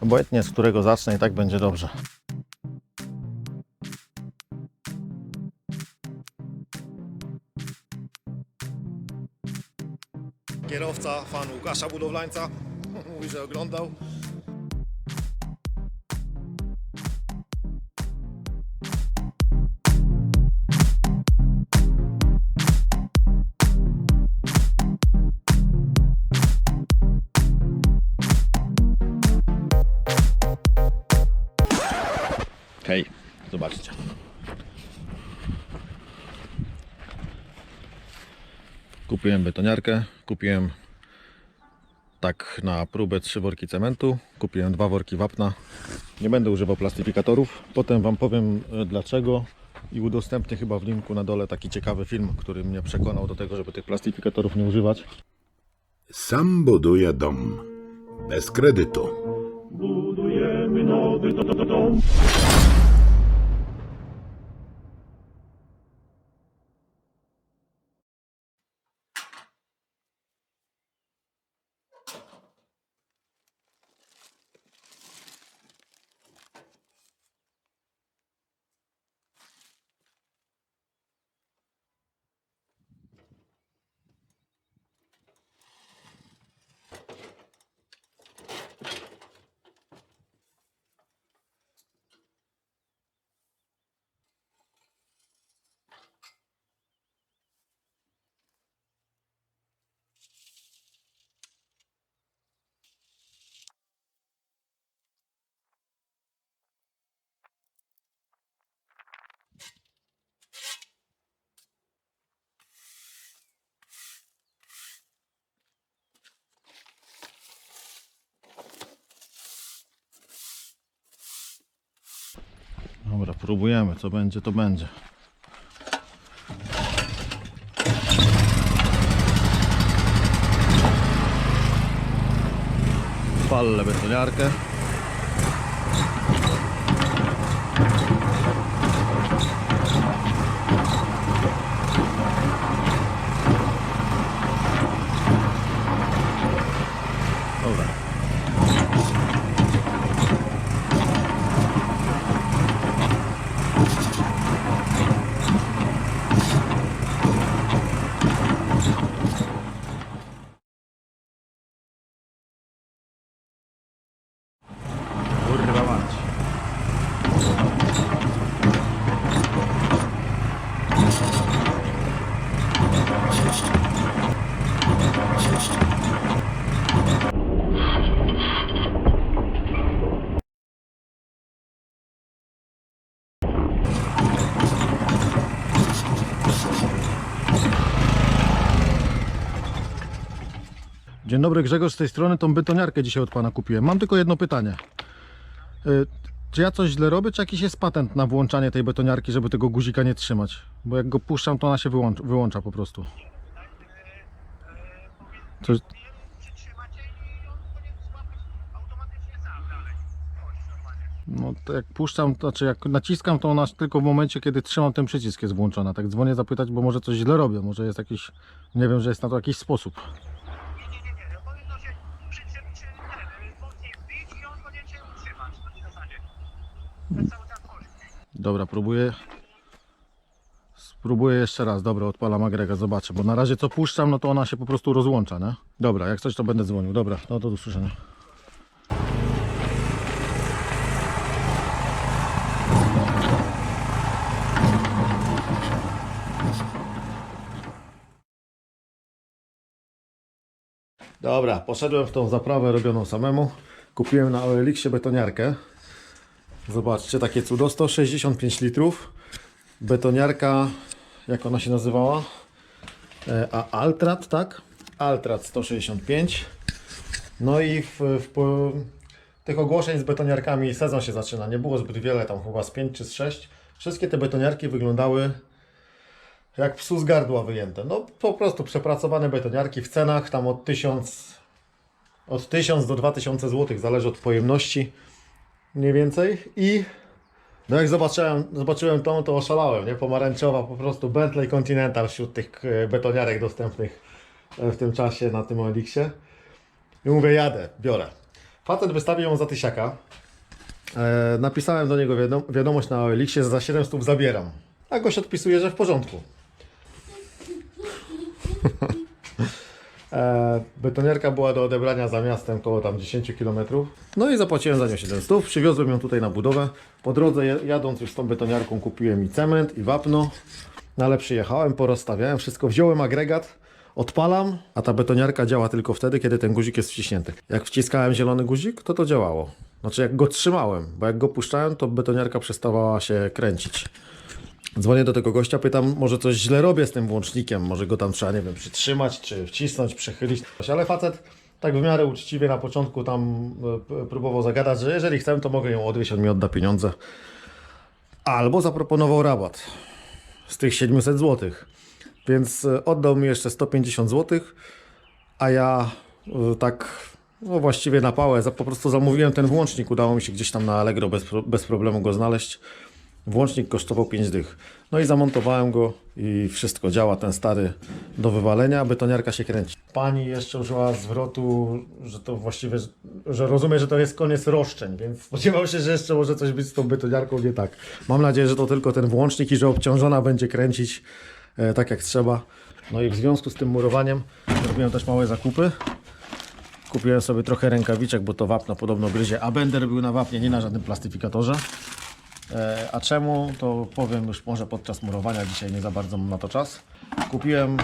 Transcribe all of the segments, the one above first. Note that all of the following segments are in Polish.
Obojętnie z którego zacznę i tak będzie dobrze. Kierowca, fan Łukasza Budowlańca, mówi, że oglądał. Hej, zobaczcie. Kupiłem betoniarkę, kupiłem tak na próbę trzy worki cementu, kupiłem dwa worki wapna. Nie będę używał plastyfikatorów. Potem Wam powiem e, dlaczego i udostępnię chyba w linku na dole taki ciekawy film, który mnie przekonał do tego, żeby tych plastyfikatorów nie używać. Sam buduje dom. Bez kredytu. Budujemy nowy do, do, do, dom. Dobra, próbujemy, co będzie, to będzie. Palę betoniarkę. Dobra. Dzień dobry, Grzegorz z tej strony. Tą betoniarkę dzisiaj od Pana kupiłem. Mam tylko jedno pytanie. Y, Czy ja coś źle robię, czy jakiś jest patent na włączanie tej betoniarki, żeby tego guzika nie trzymać? Bo jak go puszczam, to ona się wyłącza, wyłącza po prostu. Coś... No to jak puszczam, to znaczy jak naciskam, to ona tylko w momencie, kiedy trzymam ten przycisk jest włączona. Tak dzwonię zapytać, bo może coś źle robię, może jest jakiś, nie wiem, że jest na to jakiś sposób. Dobra, próbuję. Spróbuję jeszcze raz. Dobra, odpalam agregat, zobaczę, bo na razie co puszczam, no to ona się po prostu rozłącza, nie? Dobra, jak coś to będę dzwonił. Dobra, no to do usłyszenia. Dobra, poszedłem w tą zaprawę robioną samemu. Kupiłem na OLX betoniarkę. Zobaczcie, takie cudo, 165 litrów. Betoniarka, jak ona się nazywała? E, A Altrat, tak? Altrat 165. No i w, w, tych ogłoszeń z betoniarkami sezon się zaczyna. Nie było zbyt wiele, tam chyba z 5 czy z 6. Wszystkie te betoniarki wyglądały jak psu z gardła wyjęte. No po prostu przepracowane betoniarki w cenach tam od 1000, od 1000 do 2000 zł, zależy od pojemności mniej więcej i no jak zobaczyłem, zobaczyłem tą, to oszalałem, nie? Pomarańczowa po prostu Bentley Continental wśród tych e, betoniarek dostępnych e, w tym czasie na tym Elixie. I mówię, jadę, biorę. Facet wystawił ją za tysiaka. E, napisałem do niego wiadom wiadomość na Elixie, za 700 zabieram. A gość odpisuje, że w porządku. E, betonierka była do odebrania za miastem koło tam 10 km. No i zapłaciłem za nią 700. Przywiozłem ją tutaj na budowę. Po drodze jadąc już z tą betoniarką kupiłem i cement i wapno. No ale przyjechałem, porozstawiałem wszystko, wziąłem agregat, odpalam, a ta betoniarka działa tylko wtedy, kiedy ten guzik jest wciśnięty. Jak wciskałem zielony guzik, to to działało. Znaczy jak go trzymałem, bo jak go puszczałem, to betoniarka przestawała się kręcić. Dzwonię do tego gościa, pytam, może coś źle robię z tym włącznikiem, może go tam trzeba, nie wiem, przytrzymać, czy wcisnąć, przechylić. Ale facet tak w miarę uczciwie na początku tam e, próbował zagadać, że jeżeli chcę, to mogę ją odwieźć, on mi odda pieniądze. Albo zaproponował rabat z tych 700 zł. Więc e, oddał mi jeszcze 150 zł, a ja e, tak no właściwie na pałę po prostu zamówiłem ten włącznik. Udało mi się gdzieś tam na Allegro bez, bez problemu go znaleźć. Włącznik kosztował 5 dych. No i zamontowałem go i wszystko działa, ten stary do wywalenia, betoniarka się kręci. Pani jeszcze użyła zwrotu, że to właściwie, że rozumie, że to jest koniec roszczeń, więc spodziewał się, że jeszcze może coś być z tą betoniarką nie tak. Mam nadzieję, że to tylko ten włącznik i że obciążona będzie kręcić e, tak jak trzeba. No i w związku z tym murowaniem zrobiłem też małe zakupy. Kupiłem sobie trochę rękawiczek, bo to wapno podobno gryzie, a bender był na wapnie, nie na żadnym plastyfikatorze. E, A czemu, to powiem już może podczas murowania, dzisiaj nie za bardzo mam na to czas. Kupiłem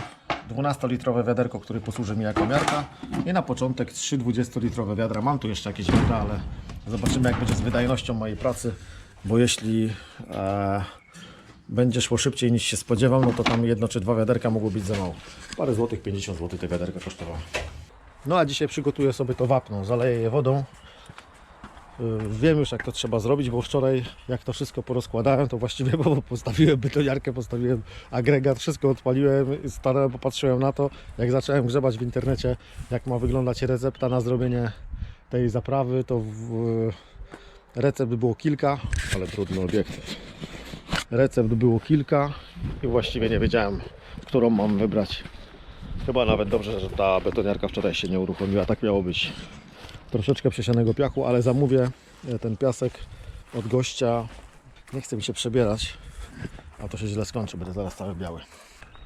12-litrowe wiaderko, które posłuży mi jako miarka i na początek 3 20-litrowe wiadra. Mam tu jeszcze jakieś wiadra, ale zobaczymy jak będzie z wydajnością mojej pracy, bo jeśli e, będzie szło szybciej niż się spodziewam, no to tam jedno czy dwa wiaderka mogło być za mało. Parę złotych, 50 zł te wiaderka kosztowało. No a dzisiaj przygotuję sobie to wapno, zaleję je wodą. Y, Wiem już jak to trzeba zrobić, bo wczoraj jak to wszystko porozkładałem, to właściwie bo postawiłem betoniarkę, postawiłem agregat, wszystko odpaliłem, i stanąłem, popatrzyłem na to, jak zacząłem grzebać w internecie, jak ma wyglądać recepta na zrobienie tej zaprawy, to w, recept było kilka, ale trudny obiektyw. Recept było kilka i właściwie nie wiedziałem, którą mam wybrać. Chyba nawet dobrze, że ta betoniarka wczoraj się nie uruchomiła, tak miało być troszeczkę przesianego piachu, ale zamówię e, ten piasek od gościa. Nie chce mi się przebierać, a to się źle skończy, będę zaraz cały biały.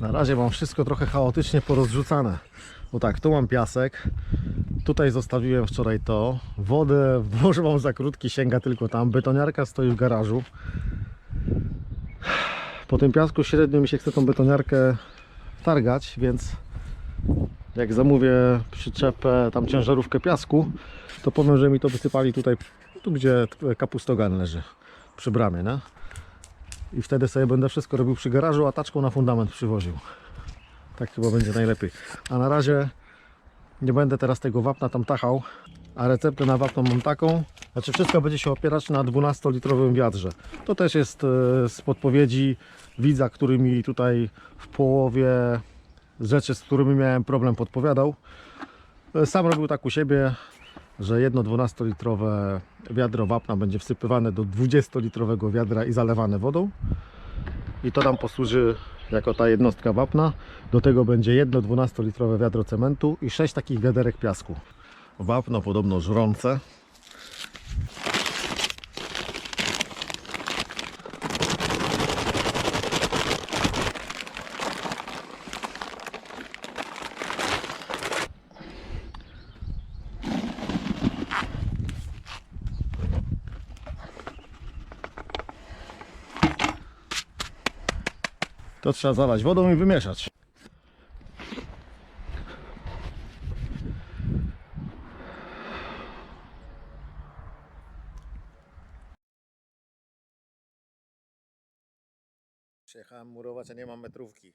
Na razie mam wszystko trochę chaotycznie porozrzucane. Bo tak, tu mam piasek, tutaj zostawiłem wczoraj to, wodę włożę mam za krótki, sięga tylko tam, betoniarka stoi w garażu. Po tym piasku średnio mi się chce tą betoniarkę targać, więc jak zamówię przyczepę, tam ciężarówkę piasku, to powiem, że mi to wysypali tutaj, tu gdzie kapustogan leży, przy bramie, nie? I wtedy sobie będę wszystko robił przy garażu, a taczką na fundament przywoził. Tak chyba będzie najlepiej. A na razie nie będę teraz tego wapna tam tachał, a receptę na wapno mam taką, znaczy wszystko będzie się opierać na 12-litrowym wiadrze. To też jest e, z podpowiedzi widza, który mi tutaj w połowie rzeczy, z którymi miałem problem, podpowiadał. E, Sam robił tak u siebie, że jedno 12-litrowe wiadro wapna będzie wsypywane do 20-litrowego wiadra i zalewane wodą. I to nam posłuży jako ta jednostka wapna. Do tego będzie jedno 12-litrowe wiadro cementu i 6 takich wiaderek piasku. Wapno podobno żrące. To trzeba zalać wodą i wymieszać. Przyjechałem murować, a nie mam metrówki.